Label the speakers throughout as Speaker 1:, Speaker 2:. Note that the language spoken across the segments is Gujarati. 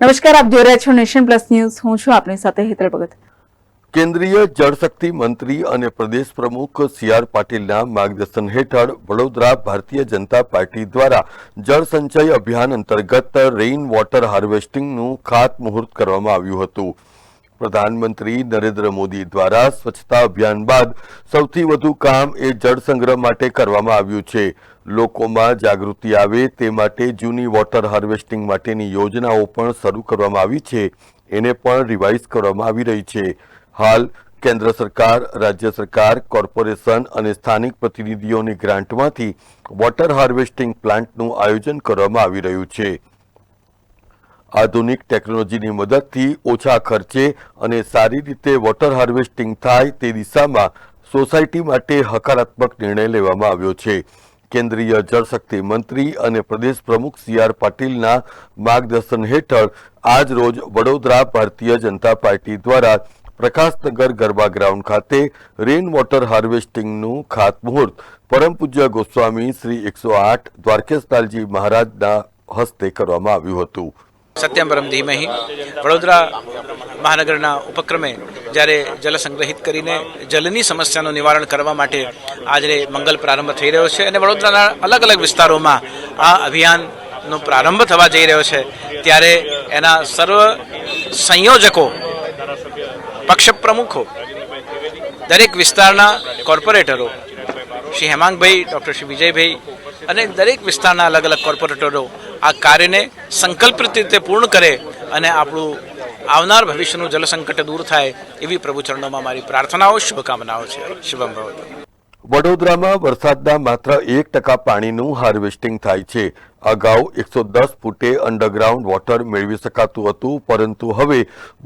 Speaker 1: નમસ્કાર, આપ જોઈ રહ્યા છો નેશન પ્લસ ન્યૂઝ. હું છું આપની સાથે હેતલ ભગત.
Speaker 2: કેન્દ્રીય જળશક્તિ મંત્રી અને પ્રદેશ પ્રમુખ સી આર પાટીલના માર્ગદર્શન હેઠળ વડોદરા ભારતીય જનતા પાર્ટી દ્વારા જળ સંચય અભિયાન અંતર્ગત રેઇન વોટર હાર્વેસ્ટિંગનું ખાતમુહૂર્ત કરવામાં આવ્યું હતું. પ્રધાનમંત્રી નરેન્દ્ર મોદી દ્વારા સ્વચ્છતા અભિયાન બાદ સૌથી વધુ કામ એ જળ સંગ્રહ માટે કરવામાં આવ્યું છે. લોકોમાં જાગૃતિ આવે તે માટે જૂની વોટર હાર્વેસ્ટિંગ માટેની યોજનાઓ પણ શરૂ કરવામાં આવી છે. એને પણ રિવાઇઝ કરવામાં આવી રહી છે. હાલ કેન્દ્ર સરકાર, રાજ્ય સરકાર, કોર્પોરેશન અને સ્થાનિક પ્રતિનિધિઓની ગ્રાન્ટમાંથી વોટર હાર્વેસ્ટિંગ પ્લાન્ટનું આયોજન કરવામાં આવી રહ્યું છે. આધુનિક ટેકનોલોજીની મદદથી ઓછા ખર્ચે અને સારી રીતે વોટર હાર્વેસ્ટિંગ થાય તે દિશામાં સોસાયટી માટે હકારાત્મક નિર્ણય લેવામાં આવ્યો છે. કેન્દ્રીય જળશક્તિ મંત્રી અને પ્રદેશ પ્રમુખ સી આર પાટીલના માર્ગદર્શન હેઠળ આજ રોજ વડોદરા ભારતીય જનતા પાર્ટી દ્વારા પ્રકાશનગર ગરબા ગ્રાઉન્ડ ખાતે રેન વોટર હાર્વેસ્ટિંગનું ખાતમુહૂર્ત. પરમ પૂજ્ય ગોસ્વામી શ્રી એકસો આઠ દ્વારકેશલાલજી મહારાજના હસ્તે કરવામાં આવ્યું હતું.
Speaker 3: સત્યમ પરમ ધીમહી વડોદરા મહાનગરના ઉપક્રમે જ્યારે જલ સંગ્રહિત કરીને જલની સમસ્યાનું નિવારણ કરવા માટે આજે મંગલ પ્રારંભ થઈ રહ્યો છે અને વડોદરાના અલગ અલગ વિસ્તારોમાં આ અભિયાનનો પ્રારંભ થવા જઈ રહ્યો છે, ત્યારે એના સર્વ સંયોજકો, પક્ષ પ્રમુખો, દરેક વિસ્તારના કોર્પોરેટરો, શ્રી હેમાંગભાઈ, ડૉક્ટર શ્રી વિજયભાઈ અને દરેક વિસ્તારના અલગ અલગ કોર્પોરેટરો આ કાર્યને સંકલ્પિત રીતે પૂર્ણ કરે અને આપણું આવનાર ભવિષ્યનું જલસંકટ દૂર થાય એવી પ્રભુ ચરણોમાં મારી પ્રાર્થનાઓ, શુભકામનાઓ છે. શુભમ ભવતુ.
Speaker 2: વડોદરામાં વરસાદના માત્ર એક ટકા પાણીનું હાર્વેસ્ટિંગ થાય છે. અગાઉ એકસો દસ ફૂટે અંડરગ્રાઉન્ડ વોટર મેળવી શકાતું હતું, પરંતુ હવે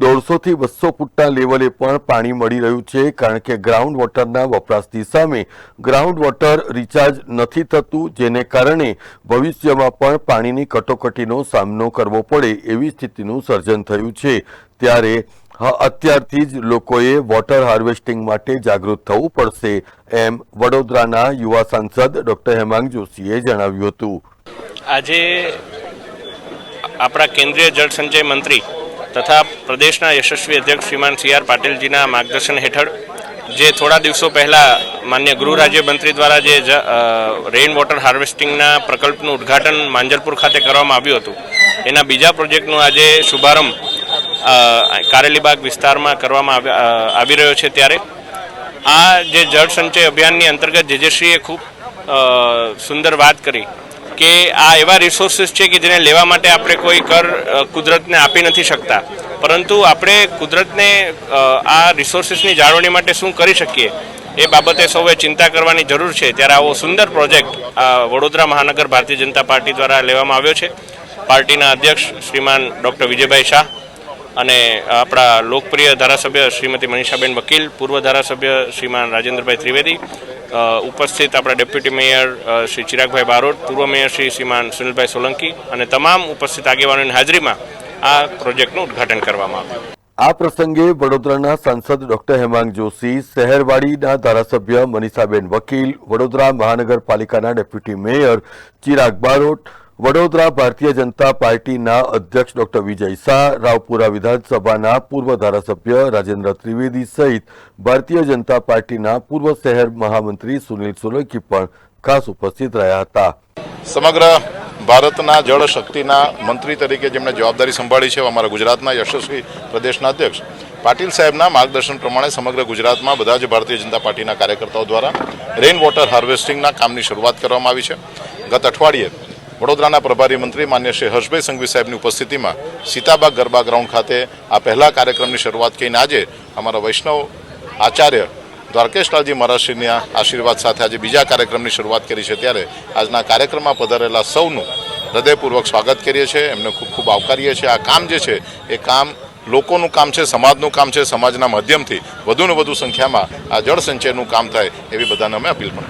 Speaker 2: દોઢસોથી બસો ફૂટના લેવલે પણ પાણી મળી રહ્યું છે, કારણ કે ગ્રાઉન્ડ વોટરના વપરાશની સામે ગ્રાઉન્ડ વોટર રિચાર્જ નથી થતું, જેને કારણે ભવિષ્યમાં પણ પાણીની કટોકટીનો સામનો કરવો પડે એવી સ્થિતિનું સર્જન થયું છે. ત્યારે અત્યારથી જ લોકોએ વોટર હાર્વેસ્ટિંગ માટે જાગૃત થવું પડશે, એમ વડોદરાના યુવા સાંસદ ડોક્ટર હેમાંગ જોશીએ જણાવ્યું હતું.
Speaker 4: આજે આપણા કેન્દ્રીય જળ સંચય મંત્રી તથા પ્રદેશના યશસ્વી અધ્યક્ષ શ્રીમાન સી આર પાટીલજીના માર્ગદર્શન હેઠળ જે થોડા દિવસો પહેલાં માન્ય ગૃહ રાજ્યમંત્રી દ્વારા જે રેઇન વોટર હાર્વેસ્ટિંગના પ્રકલ્પનું ઉદ્ઘાટન માંજલપુર ખાતે કરવામાં આવ્યું હતું, એના બીજા પ્રોજેક્ટનું આજે શુભારંભ કારેલીબાગ વિસ્તારમાં કરવામાં આવી રહ્યો છે ત્યારે. આ જે જળ સંચય અભિયાનની અંતર્ગત જેજેશ્રીએ ખૂબ સુંદર વાત કરી કે આ એવા રિસોર્સિસ છે કે જેને લેવા માટે આપણે કોઈ કર કુદરતને આપી નથી શકતા. પરંતુ આપણે કુદરતને આ રિસોર્સિસની જાળવણી માટે શું કરી શકીએ, એ બાબતે સૌએ ચિંતા કરવાની જરૂર છે. ત્યારે આવો સુંદર પ્રોજેક્ટ વડોદરા મહાનગર ભારતીય જનતા પાર્ટી દ્વારા લેવામાં આવ્યો છે. પાર્ટીના અધ્યક્ષ શ્રીમાન ડૉક્ટર વિજયભાઈ શાહ અને આપણા લોકપ્રિય ધારાસભ્ય શ્રીમતી મનીષાબેન વકીલ, પૂર્વ ધારાસભ્ય શ્રીમાન રાજેન્દ્રભાઈ ત્રિવેદી ઉપસ્થિત આપણા ડેપ્યુટી મેયર શ્રી ચિરાગભાઈ બારોટ, પૂર્વ મેયર શ્રી શ્રીમાન સુનિલભાઈ સોલંકી અને તમામ ઉપસ્થિત આગેવાનોની હાજરીમાં આ પ્રોજેક્ટનું ઉદ્ઘાટન કરવામાં આવ્યું.
Speaker 2: આ પ્રસંગે વડોદરાના સાંસદ ડોક્ટર હેમાંગ જોશી, શહેરવાડીના ધારાસભ્ય મનીષાબેન વકીલ, વડોદરા મહાનગરપાલિકાના ડેપ્યુટી મેયર ચિરાગ બારોટ વડોદરા ભારતીય જનતા પાર્ટીના અધ્યક્ષ ડોક્ટર વિજય શાહ, રાવપુરા વિધાનસભાના પૂર્વ ધારાસભ્ય રાજેન્દ્ર ત્રિવેદી સહિત ભારતીય જનતા પાર્ટીના પૂર્વ શહેર મહામંત્રી સુનિલ સોલંકી પણ ખાસ ઉપસ્થિત રહ્યા હતા.
Speaker 5: સમગ્ર ભારતના જળ શક્તિના મંત્રી તરીકે જેમણે જવાબદારી સંભાળી છે, અમારા ગુજરાતના યશસ્વી પ્રદેશના અધ્યક્ષ પાટીલ સાહેબના માર્ગદર્શન પ્રમાણે સમગ્ર ગુજરાતમાં બધા જ ભારતીય જનતા પાર્ટીના કાર્યકર્તાઓ દ્વારા રેઇન વોટર હાર્વેસ્ટિંગના કામની શરૂઆત કરવામાં આવી છે. ગત અઠવાડિયે વડોદરાના પ્રભારી મંત્રી માન્ય શ્રી હર્ષભાઈ સંઘવી સાહેબની ઉપસ્થિતિમાં સીતાબાગ ગરબા ગ્રાઉન્ડ ખાતે આ પહેલા કાર્યક્રમની શરૂઆત કરીને આજે અમારા વૈષ્ણવ આચાર્ય દ્વારકેશલાલજી મહારાજશ્રીના આશીર્વાદ સાથે આજે બીજા કાર્યક્રમની શરૂઆત કરી છે. ત્યારે આજના કાર્યક્રમમાં પધારેલા સૌનું હૃદયપૂર્વક સ્વાગત કરીએ છીએ. એમને ખૂબ ખૂબ આવકારીએ છીએ. આ કામ જે છે, એ કામ લોકોનું કામ છે, સમાજનું કામ છે. સમાજના માધ્યમથી વધુને વધુ સંખ્યામાં આ જળ સંચયનું કામ થાય એવી બધાને અમે અપીલ પણ